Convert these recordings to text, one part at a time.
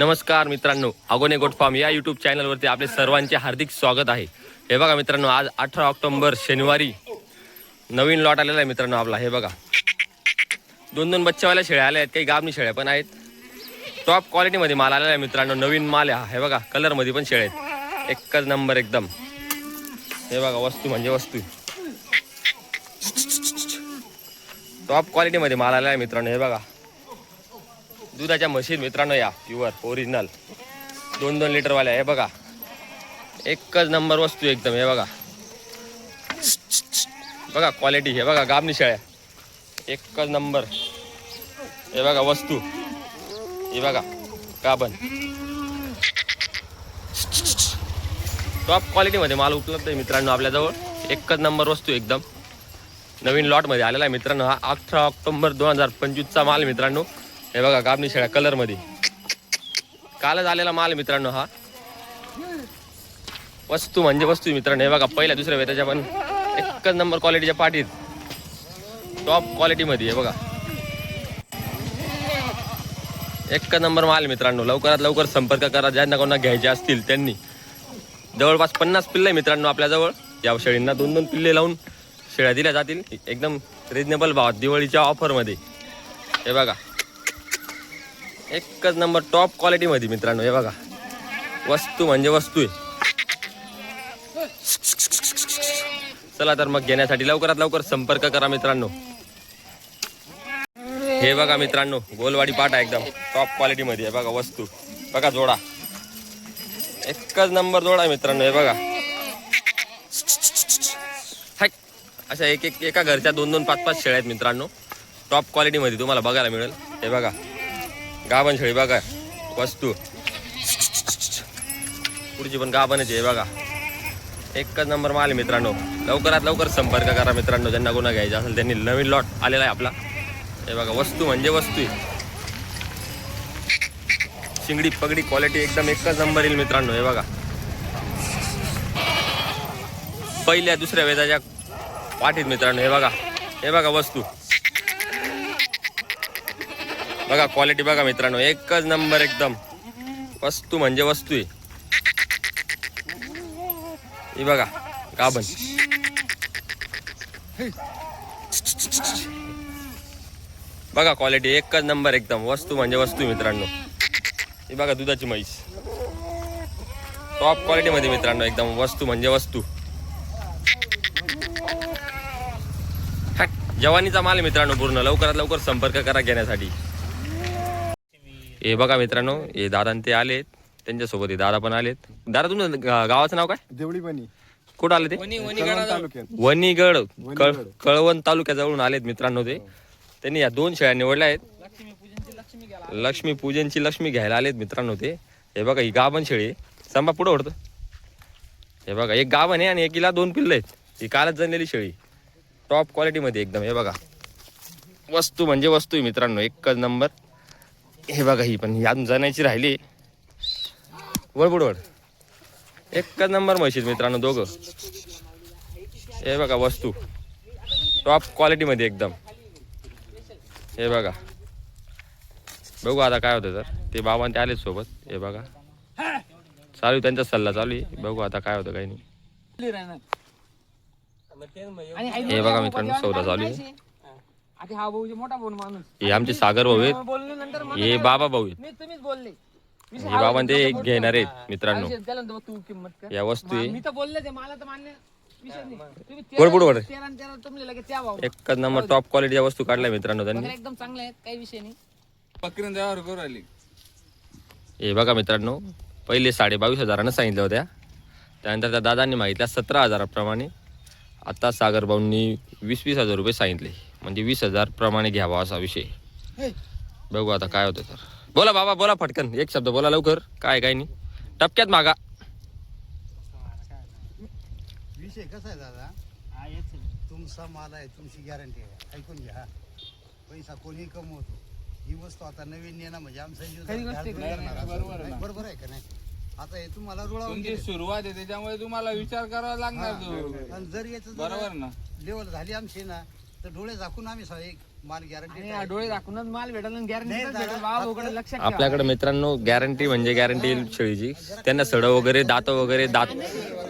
नमस्कार मित्रांनो अगोने goat farm या युट्यूब चॅनलवरती आपले सर्वांचे हार्दिक स्वागत आहे. हे बघा मित्रांनो आज अठरा ऑक्टोबर शनिवारी नवीन लॉट आलेला आहे मित्रांनो आपला हे बघा. दोन दोन बच्चेवाल्या शेळ्या आल्या आहेत काही गाबणी शेळ्या पण आहेत. टॉप क्वालिटीमध्ये माल आलेला आहे मित्रांनो नवीन माल आहे हा हे बघा कलरमध्ये पण शेळ्या आहेत. एकच नंबर एकदम. हे बघा वस्तू म्हणजे वस्तू. टॉप क्वालिटीमध्ये माल आलेला आहे मित्रांनो हे बघा. दुधाच्या म्हशी मित्रांनो या प्युअर ओरिजिनल दोन दोन लिटरवाल्या हे बघा. एकच नंबर वस्तू एकदम हे बघा. बघा क्वालिटी हे बघा गाबणी शाळ्या. एकच नंबर हे बघा वस्तू. हे बघा गाबन. टॉप क्वालिटीमध्ये माल उपलब्ध आहे मित्रांनो आपल्याजवळ. एकच नंबर वस्तू एकदम. नवीन लॉटमध्ये आलेला आहे मित्रांनो हा अठरा ऑक्टोंबर दोन हजार पंचवीसचा माल मित्रांनो. हे बघा गाबणी शेळ्या कलरमध्ये. कालच आलेला माल मित्रांनो हा. वस्तू म्हणजे वस्तू मित्रांनो हे बघा पहिल्या दुसऱ्या वेताच्या पण एकच नंबर क्वालिटीच्या पाठीत टॉप क्वालिटीमध्ये आहे बघा. एकच नंबर माल मित्रांनो लवकरात लवकर संपर्क करा ज्यांना कोणा घ्यायचे असतील त्यांनी. जवळपास पन्नास पिल्ले मित्रांनो आपल्याजवळ. या शेळींना दोन दोन पिल्ले लावून शेळ्या दिल्या जातील. एकदम रिजनेबल भावात दिवाळीच्या ऑफरमध्ये हे बघा. एकच नंबर टॉप क्वालिटीमध्ये मित्रांनो हे बघा. वस्तू म्हणजे वस्तू आहे. चला तर मग घेण्यासाठी लवकरात लवकर संपर्क करा मित्रांनो. हे बघा मित्रांनो गोलवाडी पाटा एकदम टॉप क्वालिटीमध्ये आहे. बघा वस्तू. बघा जोडा. एकच नंबर जोडा आहे मित्रांनो हे बघा. हाय. अशा एक एक एका घरच्या दोन दोन पाच पाच शेळ्या आहेत मित्रांनो. टॉप क्वालिटीमध्ये तुम्हाला बघायला मिळेल. हे बघा. गाभण शेळी बघा. वस्तू. पुढची पण गाभणच आहे बघा. एकच नंबर माल मित्रांनो. लवकरात लवकर संपर्क करा मित्रांनो. ज्यांना कोणा घ्यायचा असेल त्यांनी नवीन लॉट आलेला आहे आपला. हे बघा वस्तू म्हणजे वस्तू आहे. शिंगडी पगडी क्वालिटी एकदम एकच नंबर येईल मित्रांनो. हे बघा. पहिल्या दुसऱ्या वेदाच्या पाठीत मित्रांनो. हे बघा. हे बघा वस्तू. बघा क्वालिटी बघा मित्रांनो एकच नंबर एकदम. वस्तू म्हणजे वस्तू आहे. ही बघा गाभण. बघा क्वालिटी एकच नंबर एकदम. वस्तू म्हणजे वस्तू मित्रांनो. ही बघा दुधाची म्हैस. टॉप क्वालिटीमध्ये मित्रांनो एकदम वस्तू म्हणजे वस्तू. जवानीचा माल मित्रांनो पूर्ण. लवकरात लवकर संपर्क करा घेण्यासाठी. हे बघा मित्रांनो हे दादा आणि ते आलेत. त्यांच्यासोबत हे दादा पण आलेत. दादा तुमचं गा- गावाचं नाव काय? देवळी बनी कुठं आले ते? कळवण तालुक्यात. वणीगड. कळ वणीगड. कळवण तालुक्याजवळून आलेत मित्रांनो ते. त्यांनी या दोन शेळ्या निवडल्या आहेत. लक्ष्मी पूजनची लक्ष्मी घ्यायला आलेत मित्रांनो ते. हे बघा ही गाभण शेळी आहे. संभा पुढं ओढतं. हे बघा एक गाभण आहे आणि एकीला दोन पिल्ल आहेत. ही कालच जणलेली शेळी. टॉप क्वालिटीमध्ये एकदम हे बघा. वस्तू म्हणजे वस्तू आहे मित्रांनो एकच नंबर. हे बघा ही पण ही अजून जणायची राहिली. वळ पुढं वळ एकच नंबर म्हशीत मित्रांनो दोघं. हे बघा वस्तू. टॉप क्वालिटीमध्ये एकदम. हे बघा. बघू आता काय होतं तर. ते बाबा ते आलेच सोबत. हे बघा. चालू त्यांचा सल्ला चालू आहे. बघू आता काय होतं काही नाही. हे बघा मित्रांनो सौदा चालू आहे. आता हा भाऊ मोठा बोल माणूस. हे आमचे सागर भाऊ आहेत. बोललो नंतर मला हे बाबा भाऊ आहेत. मी तुम्हीच बोलले. विषय हे बाबा ते तुमचा घेणार आहेत. मित्रांनो. तू किंमत कर. या वस्तू आहे. मी तर बोलले ते मला तर मान्य विषय नाही. तुम्ही वर पुढं वर. तेरा तेरा आणि तेरा तुम्ही लगेच त्या भाऊ एकच नंबर टॉप क्वालिटीच्या वस्तू काढल्या मित्रांनो त्यांनी. एकदम चांगले आहेत काही विषय नाही. बकरीन देवावर करू आली हे बघा मित्रांनो पहिले साडे बावीस हजारानं सांगितल्या होत्या. त्यानंतर त्या दादांनी मागितल्या सतरा हजाराप्रमाणे. आता सागर भाऊंनी वीस वीस हजार रुपये सांगितले. म्हणजे वीस हजार प्रमाणे घ्यावा असा विषय. बघू आता काय होतं तर. बोला बाबा बोला फटकन. एक शब्द बोला लवकर. काय काय नाही. टपक्यात मागा. विषय कसा आहे दादा? तुमचा माल आहे तुमची गॅरंटी आहे. ऐकून घ्या. पैसा कोणी कमवतो. ही वस्तू आता नवीन येणं म्हणजे आमचा. बरोबर आहे ना. बरोबर आहे का नाही? आता हे तुम्हाला रुळावून तुमची. सुरुवात आहे त्याच्यामुळे तुम्हाला विचार करावा लागणार तो. आणि जर याचं बरोबर ना. लेवल झाली आमची ना तर डोळे झाकून आम्ही सा- एक माल आणि गॅरंटी डोळे दाखवूनच माल भेटल नाही, गॅरंटी दादा. बाबा लक्षात ठेवा. आपल्याकडे मित्रांनो गॅरंटी म्हणजे गॅरंटी शेळीची. त्यांना सड वगैरे दात वगैरे दात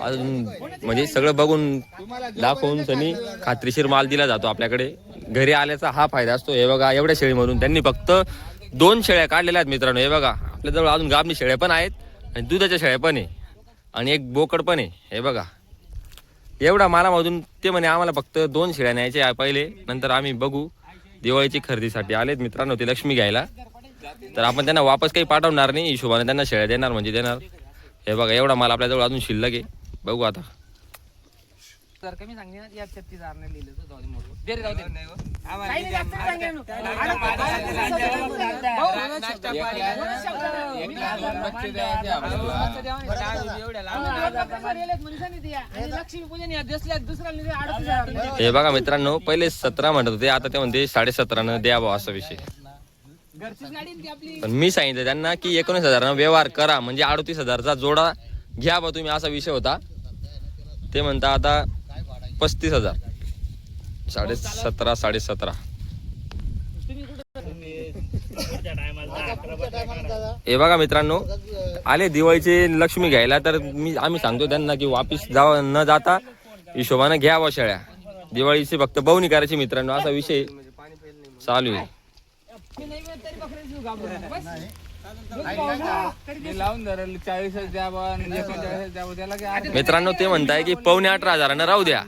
अजून म्हणजे सगळं बघून दाखवून त्यांनी खात्रीशीर माल दिला जातो आपल्याकडे. घरी आल्याचा हा फायदा असतो. हे बघा एवढ्या शेळीमधून त्यांनी फक्त दोन शेळ्या काढलेल्या आहेत मित्रांनो. हे बघा आपल्याजवळ अजून गाबणी शेळ्या पण आहेत आणि दुधाच्या शेळ्या पण आहे. आणि एक बोकड पण आहे. हे बघा. एवढा मालामधून ते म्हणे आम्हाला फक्त दोन शिळ्या न्यायच्या पहिले नंतर आम्ही बघू दिवाळीची खरेदीसाठी आलेत मित्रांनो ते लक्ष्मी घ्यायला. तर आपण त्यांना वापस काही पाठवणार नाही हिशोबाने त्यांना शेळ्या देणार म्हणजे देणार. हे बघा एवढा माल आपल्याजवळ अजून शिल्लक आहे. बघू आता. कमी ना छत्तीस लिहिलं तर जाऊ दे मोठं. दे रे, जाऊ दे. काही नाही, जास्त नाही सांगे ना. एक लाख दोन बच्चे द्यायचे आपल्याला. हे बघा मित्रांनो पहिले सतरा म्हणत होते आता ते म्हणते साडे सतरानं द्या बा असा विषय. पण मी सांगितलं त्यांना की एकोणीस हजारानं व्यवहार करा म्हणजे अडतीस हजारचा जोडा घ्या बा तुम्ही असा विषय होता. ते म्हणता आता पस्तीस हजार. साडे सतरा साडे सतरा. हे बघा मित्रांनो आले दिवाळीचे लक्ष्मी घ्यायला तर मी आम्ही सांगतो त्यांना की वापिस जाव न जाता हिशोबानं घ्या बा शेळ्या. दिवाळीची फक्त बवणी करायची मित्रांनो असा विषय चालू आहे. मित्रांनो ते म्हणताय की पावणे अठरा हजारानं राहू द्या.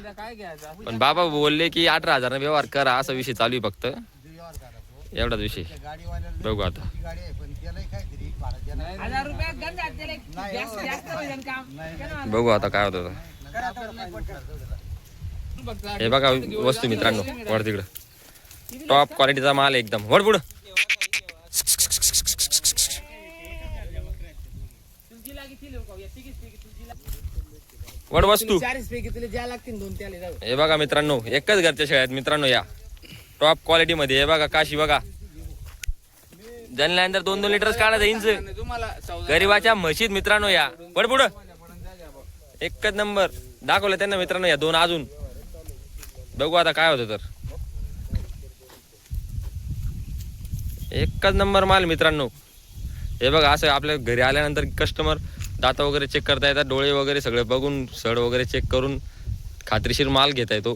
पण बाबा बोलले की अठरा हजारानं व्यवहार करा असा विषय चालू आहे फक्त. एवढाच विषय. बघू आता. केलं बघू आता काय होतं. हे बघा वस्तू मित्रांनो वर तिकडं. टॉप क्वालिटीचा माल एकदम. वर पुढं. वर वस्तू. चाळीस पैकी तुला ज्या लागतील दोन त्याला जाऊ. हे बघा मित्रांनो एकच घरच्या शेळ्या आहेत मित्रांनो या. टॉप क्वालिटी मध्ये हे बघा काशी बघा. जनल्यानंतर दोन दोन लिटरच काढायचं इंच गरीबाच्या म्हशीत मित्रांनो या. वर पुढं. एकच नंबर दाखवलं त्यांना मित्रांनो या दोन अजून. बघू आता काय होतं तर. एकच नंबर माल मित्रांनो. हे बघा असं आपल्या घरी आल्यानंतर कस्टमर दात वगैरे चेक करता येतात डोळे वगैरे सगळे बघून सड वगैरे चेक करून खात्रीशीर माल घेता येतो.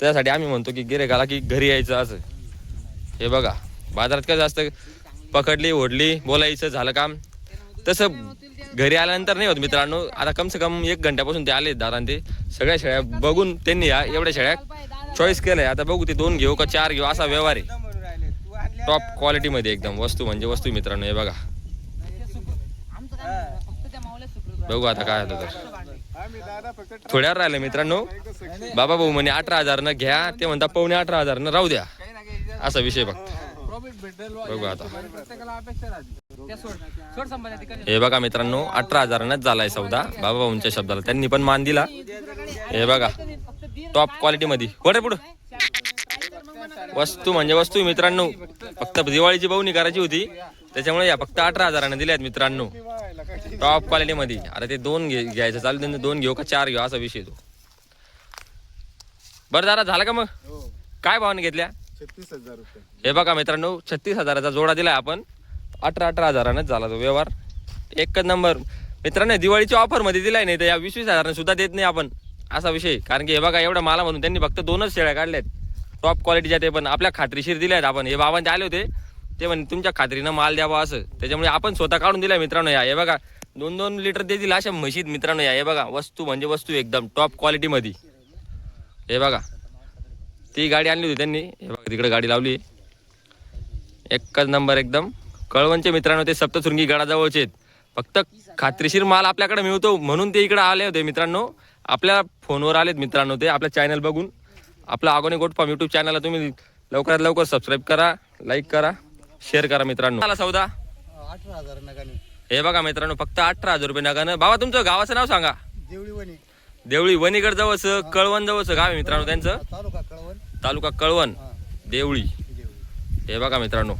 त्यासाठी आम्ही म्हणतो की गिरेकाला की घरी यायचं असं. हे बघा बाजारात कसं असतं पकडली ओढली बोलायचं झालं काम. तसं घरी आल्यानंतर नाही होत मित्रांनो. आता कम से कम एक घंट्यापासून ते आले दारां ते सगळ्या शेळ्या बघून त्यांनी या एवढ्या शेळ्या चॉईस केलंय. आता बघू ते दोन घेऊ का चार घेऊ असा व्यवहार आहे. टॉप क्वालिटीमध्ये एकदम वस्तू म्हणजे वस्तू मित्रांनो हे बघा आमचं काय नाही, फक्त त्या माऊल्या सुखरूप बघू आता काय होतं तर. थोड्यावर राहिलं मित्रांनो. बाबा भाऊ म्हणे अठरा हजारनं घ्या. ते म्हणता पावणे अठरा हजारनं राहू द्या. असा विषय फक्त बघू आता. हे बघा मित्रांनो अठरा हजारांनाच झालाय सौदा. बाबा भाऊंच्या शब्दाला त्यांनी पण मान दिला. हे बघा. टॉप क्वालिटी मध्ये. पुढे पुढं. वस्तू म्हणजे वस्तू आहे मित्रांनो. फक्त दिवाळीची बवणी करायची होती. त्याच्यामुळे या फक्त अठरा हजारांना दिल्या आहेत मित्रांनो. टॉप क्वालिटी मध्ये. आता ते दोन घे- घ्यायचं चालू त्यांना दोन घेऊ का चार घेऊ? असा विषय तो. बरं जरा झालं का मग? काय भावाने घेतल्या? हे बघा मित्रांनो छत्तीस हजाराचा जोडा दिलाय आपण. अठरा अठरा हजारानंच झाला तो व्यवहार. एकच नंबर. मित्रांनो दिवाळीच्या ऑफरमध्ये दिलाय नाही तर या वीस वीस हजाराने सुद्धा देत नाही आपण. असा विषय कारण की हे बघा एवढा माला म्हणून त्यांनी फक्त दोनच शेळ्या काढल्यात. टॉप क्वालिटीच्या ते पण. आपल्या खात्रीशीर दिल्या आहेत आपण. हे बाबांचे आले होते. ते म्हणे तुमच्या खात्रीनं माल द्यावा असं. त्याच्यामुळे आपण स्वतः काढून दिला मित्रांनो या. हे बघा दोन दोन लिटर देतील अशा म्हशीत मित्रांनो या. हे बघा वस्तू म्हणजे वस्तू एकदम टॉप क्वालिटीमध्ये हे बघा ती गाडी आणली होती त्यांनी. हे बघा तिकडे गाडी लावली. एकच नंबर एकदम. कळवणचे मित्रांनो ते सप्तशृंगी गडाजवळचे आहेत. फक्त खात्रीशीर माल आपल्याकडे मिळतो म्हणून ते इकडे आले होते मित्रांनो. आपल्या फोनवर आलेत मित्रांनो ते आपल्या चॅनल बघून. आपलं आगोने गोट यूट्यूब चॅनलला तुम्ही लवकरात लवकर सबस्क्राईब करा लाईक करा. शेअर करा मित्रांनो. मला सौदा. अठरा हजार नगाने. हे बघा मित्रांनो फक्त अठरा हजार रुपये नगानं. बाबा तुमचं गावाचं नाव सांगा. देवळी वणी. देवळी वणीगड जवळचं कळवण जवळचं गाव आहे मित्रांनो त्यांचं. तालुका कळवण. तालुका कळवण. देवळी. देवळी. हे बघा मित्रांनो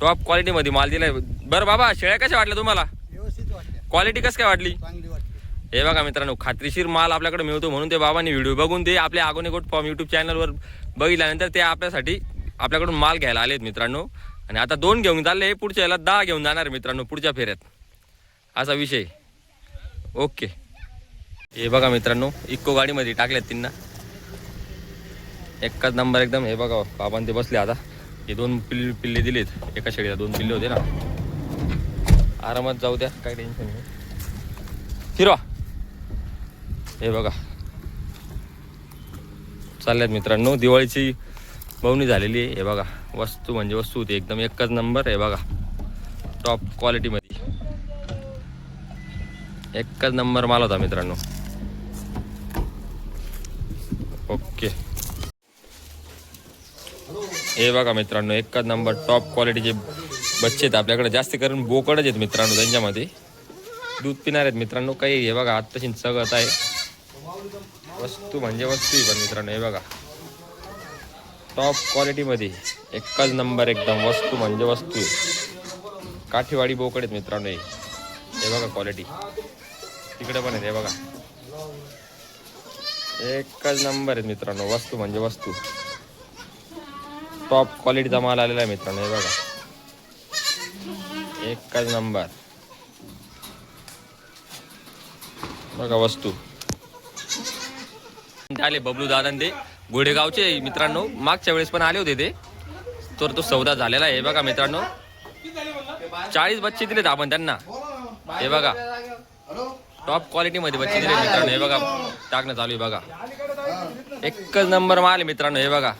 टॉप क्वालिटीमध्ये माल दिलाय. बरं बाबा शेळ्या कशा वाटल्या तुम्हाला? व्यवस्थित वाटल्या. क्वालिटी कसं काय वाटली? चांगली वाटली. हे बघा मित्रांनो खात्रीशीर माल आपल्याकडे मिळतो म्हणून ते बाबांनी व्हिडिओ बघून ते आपल्या आगोने गोट फॉर्म युट्यूब चॅनलवर बघितल्यानंतर ते आपल्यासाठी आपल्याकडून माल घ्यायला आलेत मित्रांनो. आणि आता दोन घेऊन चालले पुढच्या याला दहा घेऊन जाणार मित्रांनो पुढच्या फेऱ्यात. असा विषय ओके. हे बघा मित्रांनो इको गाडीमध्ये टाकल्यात त्यांना एकच नंबर एकदम हे बघा बाबांन ते बसले आता. हे दोन पिल्ले पिल्ले दिलेत. एका शेळीला दोन पिल्ले होते ना. आरामात जाऊ द्या काय टेन्शन नाही. फिरवा. हे बघा. चालल्यात मित्रांनो दिवाळीची बवणी झालेली आहे हे बघा. वस्तू म्हणजे वस्तू होती. एकदम एकच नंबर आहे बघा. टॉप क्वालिटीमध्ये एकच नंबर माल होता मित्रांनो. ओके हे बघा मित्रांनो एकच नंबर टॉप क्वालिटीचे बच्चे आहेत आपल्याकडे. जास्त करून बोकडच आहेत मित्रांनो त्यांच्यामध्ये. दूध पिणार आहेत मित्रांनो. काही हे बघा आत्ताशी सगळं आहे वस्तू म्हणजे वस्तू आहे पण मित्रांनो हे बघा. टॉप क्वालिटीमध्ये एकच नंबर एकदम वस्तू म्हणजे वस्तू आहे. काठीवाडी बोकड आहेत मित्रांनो हे. बघा क्वालिटी तिकडे पण आहेत हे बघा. एकच नंबर आहेत मित्रांनो वस्तू म्हणजे वस्तू. टॉप क्वालिटीचा माल आलेला आहे मित्रांनो हे बघा. एकच नंबर बघा वस्तू. झाले बबलू दादा ते गोडेगावचे मित्रांनो मागच्या वेळेस पण आले होते ते. तर तो सौदा झालेला आहे बघा मित्रांनो. चाळीस बच्चे दिलेत आपण त्यांना. हे बघा. टॉप क्वालिटी मध्ये बच्चे दिले मित्रांनो हे बघा. टाकणं चालू आहे बघा. एकच नंबर माल आहे मित्रांनो हे बघा.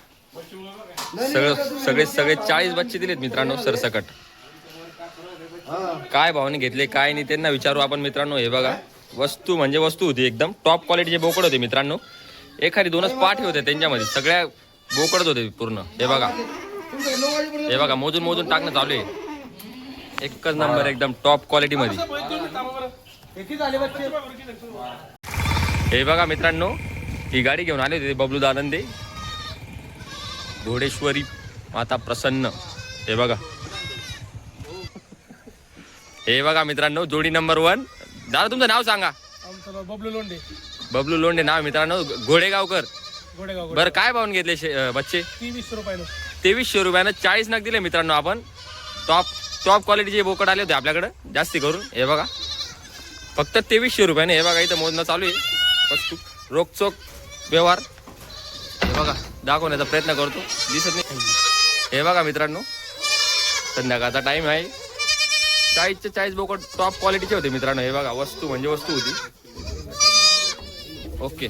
सगळं सगळे सगळे चाळीस बच्चे दिलेत मित्रांनो सरसकट. काय भावाने घेतले काय नाही त्यांना विचारू आपण मित्रांनो हे बघा. वस्तू म्हणजे वस्तू होती एकदम. टॉप क्वालिटीचे बोकड होते मित्रांनो. एखादी दोनच पाठ होते त्यांच्यामध्ये सगळ्या बोकडच होते पूर्ण. हे बघा. हे बघा मोजून मोजून टाकणं चालू आहे. एकच नंबर एकदम टॉप क्वालिटी मध्ये. हे बघा मित्रांनो ही गाडी घेऊन आले होते बबलू दानंदे. घोडेश्वरी माता प्रसन्न. हे बघा. हे बघा मित्रांनो जोडी नंबर वन दादा तुमचं नाव सांगा. बबलू लोंडे बबलू लोंडे नाव मित्रांनो. घोडेगावकर. गोडेगाव बरं काय पाहून घेतले शे- अं, बच्चे? तेवीसशे रुपयानं. तेवीसशे रुपयानं चाळीस नग दिले मित्रांनो आपण. टॉप टॉप क्वालिटीचे बोकड आले होते आपल्याकडं. जास्ती करून. हे बघा. फक्त तेवीसशे रुपयाने हे बघा इथं मोजणं चालू आहे. वस्तू रोकचोक व्यवहार. हे बघा दाखवण्याचा प्रयत्न करतो. दिसत नाही. हे बघा मित्रांनो. संध्याकाळचा टाइम आहे. चाळीसचे चाळीस बोकड टॉप क्वालिटीचे होते मित्रांनो. हे बघा वस्तू म्हणजे वस्तू होती. ओके